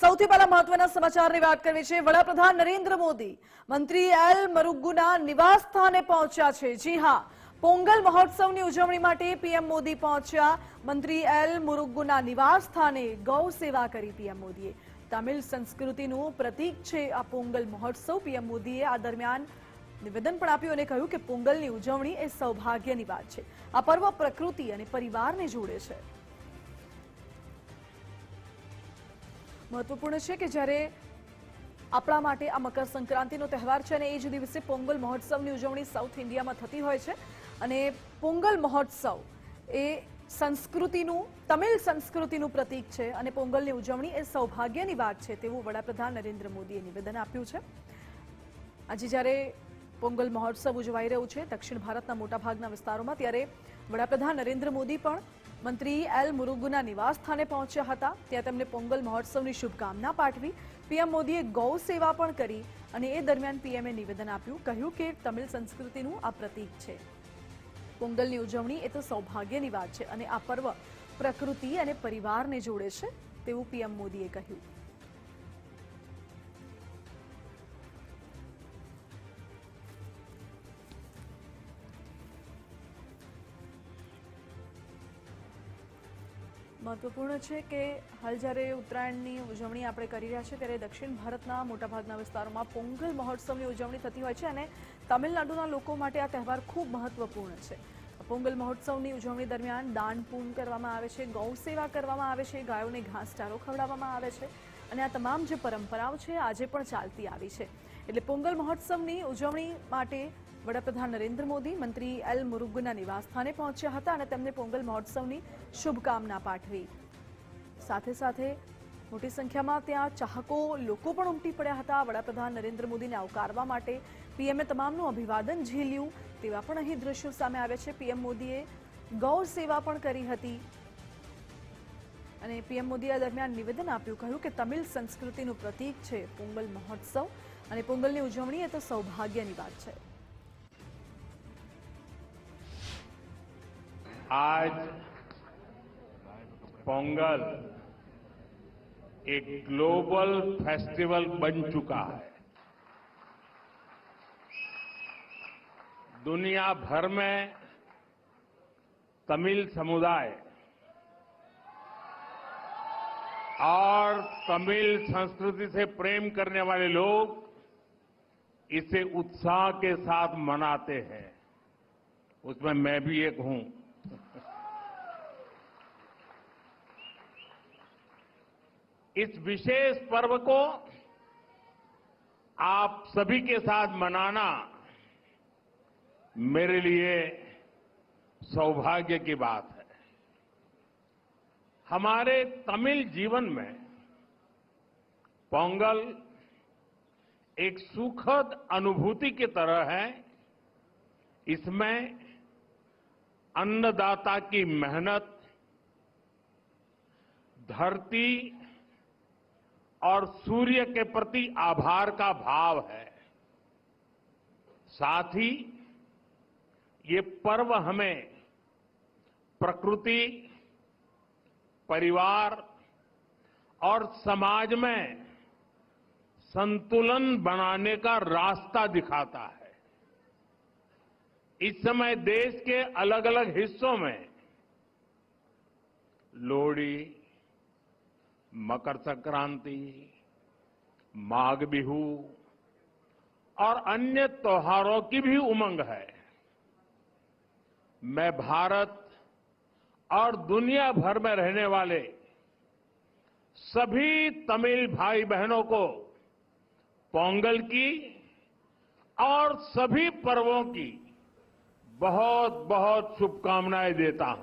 સૌથી પહેલા મહત્વના સમાચારની વાત કરવી છે. વડાપ્રધાન નરેન્દ્ર મોદી મંત્રી એલ મરુગુના નિવાસ સ્થાને પહોંચ્યા છે. જી હા, પોંગલ મહોત્સવની ઉજવણી માટે પીએમ મોદી પહોંચ્યા. મંત્રી એલ મુરુગુના નિવાસ સ્થાને ગૌ સેવા કરી પીએમ મોદીએ. તમિલ સંસ્કૃતિનું પ્રતીક છે આ પોંગલ મહોત્સવ. પીએમ મોદીએ આ દરમિયાન નિવેદન પણ આપ્યું અને કહ્યું કે પોંગલની ઉજવણી એ સૌભાગ્યની વાત છે. આ પર્વ પ્રકૃતિ અને પરિવારને જોડે છે. મહત્વપૂર્ણ છે કે જ્યારે આપણા માટે આ મકર સંક્રાંતિનો તહેવાર છે અને એ જ દિવસે પોંગલ મહોત્સવની ઉજવણી સાઉથ ઇન્ડિયામાં થતી હોય છે અને પોંગલ મહોત્સવ એ સંસ્કૃતિનું, તમિલ સંસ્કૃતિનું પ્રતીક છે અને પોંગલની ઉજવણી એ સૌભાગ્યની વાત છે તેવું વડાપ્રધાન નરેન્દ્ર મોદીએ નિવેદન આપ્યું છે. આજે જ્યારે પોંગલ મહોત્સવ ઉજવાઈ રહ્યું છે દક્ષિણ ભારતના મોટાભાગના વિસ્તારોમાં, ત્યારે વડાપ્રધાન નરેન્દ્ર મોદી પણ મંત્રી એલ મુરુગુના નિવાસ સ્થાને પહોંચ્યા હતા. ત્યાં તેમને પોંગલ મહોત્સવની શુભકામના પાઠવી. પીએમ મોદીએ ગૌ સેવા પણ કરી અને એ દરમિયાન પીએમએ નિવેદન આપ્યું. કહ્યું કે તમિલ સંસ્કૃતિનું આ પ્રતીક છે. પોંગલની ઉજવણી એ તો સૌભાગ્યની વાત છે અને આ પર્વ પ્રકૃતિ અને પરિવારને જોડે છે, તેવું પીએમ મોદીએ કહ્યું. મહત્વપૂર્ણ છે કે હાલ જ્યારે ઉત્તરાયણની ઉજવણી આપણે કરી રહ્યા છીએ, ત્યારે દક્ષિણ ભારતના મોટાભાગના વિસ્તારોમાં પોંગલ મહોત્સવની ઉજવણી થતી હોય છે અને તમિલનાડુના લોકો માટે આ તહેવાર ખૂબ મહત્વપૂર્ણ છે. પોંગલ મહોત્સવની ઉજવણી દરમિયાન દાન પૂન કરવામાં આવે છે ગૌ સેવા કરવામાં આવે છે, ગાયોને ઘાસચારો ખવડાવવામાં આવે છે. અને આ તમામ જે પરંપરાઓ છે, આજે પણ ચાલતી આવી છે. એટલે પોંગલ મહોત્સવની ઉજવણી માટે વડાપ્રધાન નરેન્દ્ર મોદી, મંત્રી એલ મુરુગુના નિવાસસ્થાને પહોંચ્યા હતા અને તેમને પોંગલ મહોત્સવની શુભકામના પાઠવી. સાથે સાથે મોટી સંખ્યામાં ત્યાં ચાહકો, લોકો પણ ઉમટી પડ્યા હતા. વડાપ્રધાન નરેન્દ્ર મોદીને આવકારવા માટે પીએમએ તમામનું અભિવાદન ઝીલ્યું, તેવા પણ અહીં દ્રશ્યો સામે આવ્યા છે. પીએમ મોદીએ ગૌ સેવા પણ કરી હતી. અને પીએમ મોદીએ આ દરમિયાન નિવેદન આપ્યું કહ્યું કે તમિલ સંસ્કૃતિનું પ્રતીક છે પોંગલ મહોત્સવ અને પોંગલની ઉજવણી એ તો સૌભાગ્યની વાત છે आज पोंगल एक ग्लोबल फेस्टिवल बन चुका है दुनिया भर में तमिल समुदाय और तमिल संस्कृति से प्रेम करने वाले लोग इसे उत्साह के साथ मनाते हैं। उसमें मैं भी एक हूँ। इस विशेष पर्व को आप सभी के साथ मनाना मेरे लिए सौभाग्य की बात है। हमारे तमिल जीवन में पोंगल एक सुखद अनुभूति की तरह है। इसमें अन्नदाता की मेहनत, धरती और सूर्य के प्रति आभार का भाव है। साथ ही ये पर्व हमें प्रकृति परिवार और समाज में संतुलन बनाने का रास्ता दिखाता है। इस समय देश के अलग अलग हिस्सों में लोहड़ी, मकर संक्रांति, माघ बिहू और अन्य त्योहारों की भी उमंग है। मैं भारत और दुनिया भर में रहने वाले सभी तमिल भाई बहनों को पोंगल की और सभी पर्वों की बहुत बहुत शुभकामनाएँ देता हूँ।